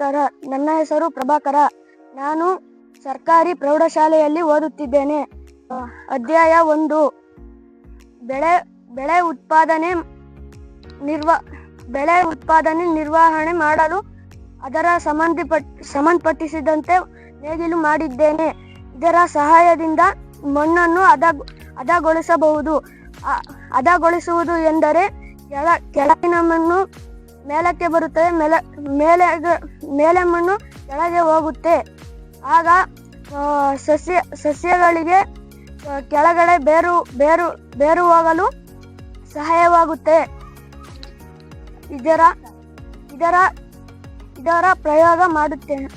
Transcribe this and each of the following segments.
ನಮಸ್ಕಾರ ನನ್ನ ಹೆಸರು ಪ್ರಭಾಕರ. ನಾನು ಸರ್ಕಾರಿ ಪ್ರೌಢಶಾಲೆಯಲ್ಲಿ ಓದುತ್ತಿದ್ದೇನೆ. ಅಧ್ಯಾಯ ಒಂದು. ಬೆಳೆ ಬೆಳೆ ಉತ್ಪಾದನೆ ನಿರ್ವ, ಬೆಳೆ ಉತ್ಪಾದನೆ ನಿರ್ವಹಣೆ ಮಾಡಲು ಅದರ ಸಂಬಂಧಪಟ್, ಸಂಬಂಧಪಟ್ಟಿಸಿದಂತೆ ನೇಗಿಲು ಮಾಡಿದ್ದೇನೆ. ಇದರ ಸಹಾಯದಿಂದ ಮಣ್ಣನ್ನು ಅದ, ಹದಗೊಳಿಸಬಹುದು. ಅದಗೊಳಿಸುವುದು ಎಂದರೆ ಕೆಳ ಕೆಳಗಿನ ಮಣ್ಣು ಮೇಲಕ್ಕೆ ಬರುತ್ತದೆ ಮೇಲೆ ಮೇಲೆ ಮೇಲೆ ಮಣ್ಣು ಕೆಳಗೆ ಹೋಗುತ್ತೆ. ಆಗ ಸಸ್ಯ, ಸಸ್ಯಗಳಿಗೆ ಕೆಳಗಡೆ ಬೇರು ಬೇರು ಬೇರು ಹೋಗಲು ಸಹಾಯವಾಗುತ್ತೆ. ಇದರ ಇದರ ಇದರ ಪ್ರಯೋಗ ಮಾಡುತ್ತೇನೆ.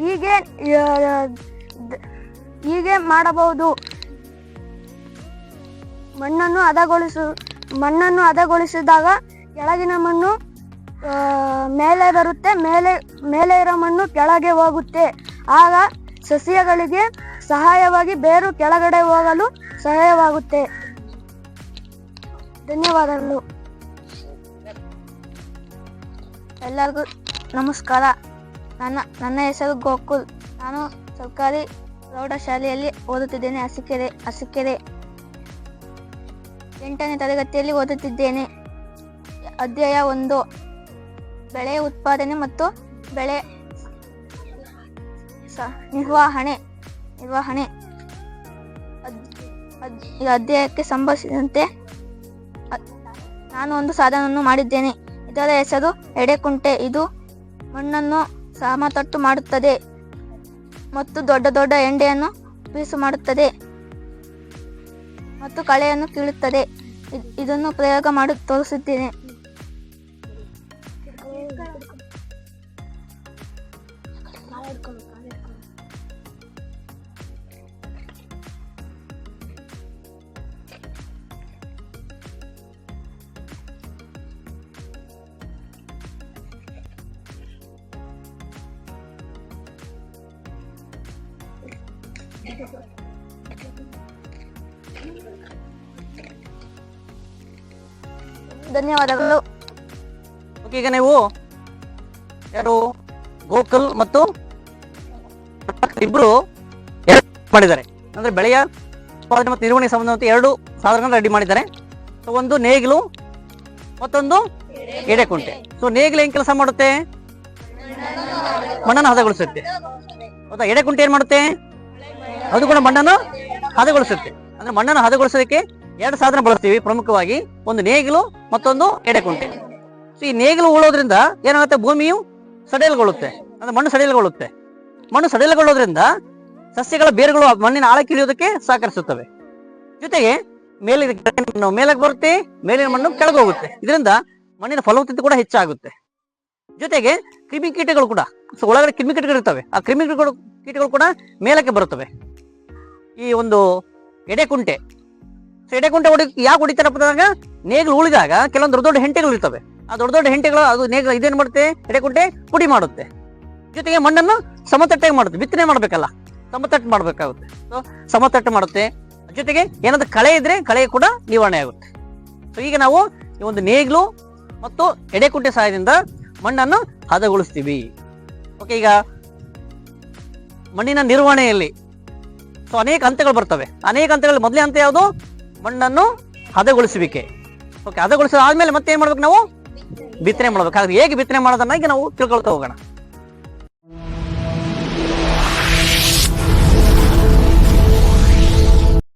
ಹೀಗೆ ಹೀಗೆ ಮಾಡಬಹುದು. ಮಣ್ಣನ್ನು ಹದಗೊಳಿಸು, ಮಣ್ಣನ್ನು ಹದಗೊಳಿಸಿದಾಗ ಕೆಳಗಿನ ಮಣ್ಣು ಮೇಲೆ ಬರುತ್ತೆ, ಮೇಲೆ ಮೇಲೆ ಇರೋ ಮಣ್ಣು ಕೆಳಗೆ ಹೋಗುತ್ತೆ. ಆಗ ಸಸ್ಯಗಳಿಗೆ ಸಹಾಯವಾಗಿ ಬೇರು ಕೆಳಗಡೆ ಹೋಗಲು ಸಹಾಯವಾಗುತ್ತೆ. ಧನ್ಯವಾದಗಳು. ಎಲ್ಲರಿಗೂ ನಮಸ್ಕಾರ. ನನ್ನ ನನ್ನ ಹೆಸರು ಗೋಕುಲ್. ನಾನು ಸರ್ಕಾರಿ ಪ್ರೌಢಶಾಲೆಯಲ್ಲಿ ಓದುತ್ತಿದ್ದೇನೆ ಅಸಿಕೆರೆ ಅಸಿಕೆರೆ ಎಂಟನೇ ತರಗತಿಯಲ್ಲಿ ಓದುತ್ತಿದ್ದೇನೆ. ಅಧ್ಯಾಯ ಒಂದು, ಬೆಳೆ ಉತ್ಪಾದನೆ ಮತ್ತು ಬೆಳೆ ನಿರ್ವಹಣೆ ನಿರ್ವಹಣೆ. ಅಧ್ಯಾಯಕ್ಕೆ ಸಂಬಂಧಿಸಿದಂತೆ ನಾನು ಒಂದು ಸಾಧನವನ್ನು ಮಾಡಿದ್ದೇನೆ. ಇದರ ಹೆಸರು ಎಡೆಕುಂಟೆ. ಇದು ಮಣ್ಣನ್ನು ಸಮತಟ್ಟು ಮಾಡುತ್ತದೆ ಮತ್ತು ದೊಡ್ಡ ದೊಡ್ಡ ಎಂಡೆಯನ್ನು ಬೀಸು ಮಾಡುತ್ತದೆ ಮತ್ತು ಕಳೆಯನ್ನು ಕೀಳುತ್ತದೆ. ಇದ್- ಇದನ್ನು ಪ್ರಯೋಗ ಮಾಡಿ, ತೋರಿಸುತ್ತೇನೆ. ಧನ್ಯವಾದಗಳು. ಈಗ ನೀವು ಯಾರು ಗೋಕುಲ್ ಮತ್ತು ಇಬ್ರು ಮಾಡಿದ್ದಾರೆ. ಅಂದ್ರೆ ಬೆಳೆಯ ಉತ್ಪಾದನೆ ಮತ್ತು ನಿರ್ವಹಣೆ ಸಂಬಂಧವಂತೆ ಎರಡು ಸಾಧನಗಳನ್ನು ರೆಡಿ ಮಾಡಿದ್ದಾರೆ. ಸೊ, ಒಂದು ನೇಗಿಲು, ಮತ್ತೊಂದು ಎಡೆಕುಂಟೆ. ಸೊ, ನೇಗಿಲು ಏನ್ ಕೆಲಸ ಮಾಡುತ್ತೆ? ಮಣ್ಣನ್ನು ಹದಗೊಳಿಸುತ್ತೆ. ಹೌದಾ? ಎಡೆಕುಂಟೆ ಏನ್ ಮಾಡುತ್ತೆ? ಅದು ಕೂಡ ಮಣ್ಣನ್ನು ಹದಗೊಳಿಸುತ್ತೆ. ಅಂದ್ರೆ ಮಣ್ಣನ್ನು ಹದಗೊಳಿಸೋದಕ್ಕೆ ಎರಡು ಸಾಧನ ಬಳಸ್ತೀವಿ ಪ್ರಮುಖವಾಗಿ. ಒಂದು ನೇಗಿಲು, ಮತ್ತೊಂದು ಎಡೆಕುಂಟೆ. ಸೊ ಈ ನೇಗಿಲು ಉಳೋದ್ರಿಂದ ಏನಾಗುತ್ತೆ? ಭೂಮಿಯು ಸಡಿಲಗೊಳ್ಳುತ್ತೆ. ಅಂದ್ರೆ ಮಣ್ಣು ಸಡಿಲಗೊಳ್ಳುತ್ತೆ. ಮಣ್ಣು ಸಡಿಲಗೊಳ್ಳೋದ್ರಿಂದ ಸಸ್ಯಗಳ ಬೇರುಗಳು ಮಣ್ಣಿನ ಆಳಕ್ಕೆ ಇಳಿಯೋದಕ್ಕೆ ಸಹಕರಿಸುತ್ತವೆ. ಜೊತೆಗೆ ಮೇಲಿನ ಮಣ್ಣು ಮೇಲಕ್ಕೆ ಬರುತ್ತೆ, ಮೇಲಿನ ಮಣ್ಣು ಕೆಳಗೆ ಹೋಗುತ್ತೆ. ಇದರಿಂದ ಮಣ್ಣಿನ ಫಲವತ್ತತೆ ಕೂಡ ಹೆಚ್ಚಾಗುತ್ತೆ. ಜೊತೆಗೆ ಕ್ರಿಮಿಕೀಟಗಳು ಕೂಡ. ಸೊ ಒಳಗಡೆ ಕ್ರಿಮಿಕೀಟಗಳು ಇರ್ತವೆ. ಆ ಕ್ರಿಮಿಕೀಟಗಳು ಕೀಟಗಳು ಕೂಡ ಮೇಲಕ್ಕೆ ಬರುತ್ತವೆ. ಈ ಒಂದು ಎಡೆಕುಂಟೆ. ಸೊ ಎಡೆಕುಂಟೆ ಹೊಡಿ ಯಾಕೆ ಹೊಡಿತಾರಪ್ಪ ಅಂದಾಗ ನೇಗಿಲು ಉಳಿದಾಗ ಕೆಲವೊಂದು ದೊಡ್ಡ ದೊಡ್ಡ ಹೆಂಟೆಗಳು ಇರ್ತವೆ. ಆ ದೊಡ್ಡ ದೊಡ್ಡ ಹೆಂಟೆಗಳು, ಅದು ನೇಗ ಇದೇನು ಮಾಡುತ್ತೆ? ಎಡೆಕುಂಟೆ ಪುಡಿ ಮಾಡುತ್ತೆ. ಜೊತೆಗೆ ಮಣ್ಣನ್ನು ಸಮತಟ್ಟಾಗಿ ಮಾಡುತ್ತೆ. ಬಿತ್ತನೆ ಮಾಡಬೇಕಲ್ಲ, ಸಮತಟ್ಟು ಮಾಡಬೇಕಾಗುತ್ತೆ. ಸೊ ಸಮತಟ್ಟು ಮಾಡುತ್ತೆ. ಜೊತೆಗೆ ಏನಾದ್ರು ಕಳೆ ಇದ್ರೆ ಕಳೆ ಕೂಡ ನಿವಾರಣೆ ಆಗುತ್ತೆ. ಸೊ ಈಗ ನಾವು ಈ ಒಂದು ನೇಗಿಲು ಮತ್ತು ಎಡೆಕುಂಟೆ ಸಹಾಯದಿಂದ ಮಣ್ಣನ್ನು ಹದಗೊಳಿಸ್ತೀವಿ. ಓಕೆ ಈಗ ಮಣ್ಣಿನ ನಿರ್ವಹಣೆಯಲ್ಲಿ ಸೊ ಅನೇಕ ಹಂತಗಳು ಬರ್ತವೆ. ಅನೇಕ ಹಂತಗಳು ಮೊದಲೇ ಹಂತ ಯಾವುದು? ಮಣ್ಣನ್ನು ಹದಗೊಳಿಸುವಿಕೆ. ಓಕೆ ಹದಗೊಳಿಸಿದ ಆದ್ಮೇಲೆ ಮತ್ತೆ ಏನ್ ಮಾಡ್ಬೇಕು ನಾವು? ಬಿತ್ತನೆ ಮಾಡ್ಬೇಕು. ಹಾಗಾದ್ರೆ ಹೇಗೆ ಬಿತ್ತನೆ ಮಾಡೋದನ್ನ ನಾವು ತಿಳ್ಕೊಳ್ತಾ ಹೋಗೋಣ.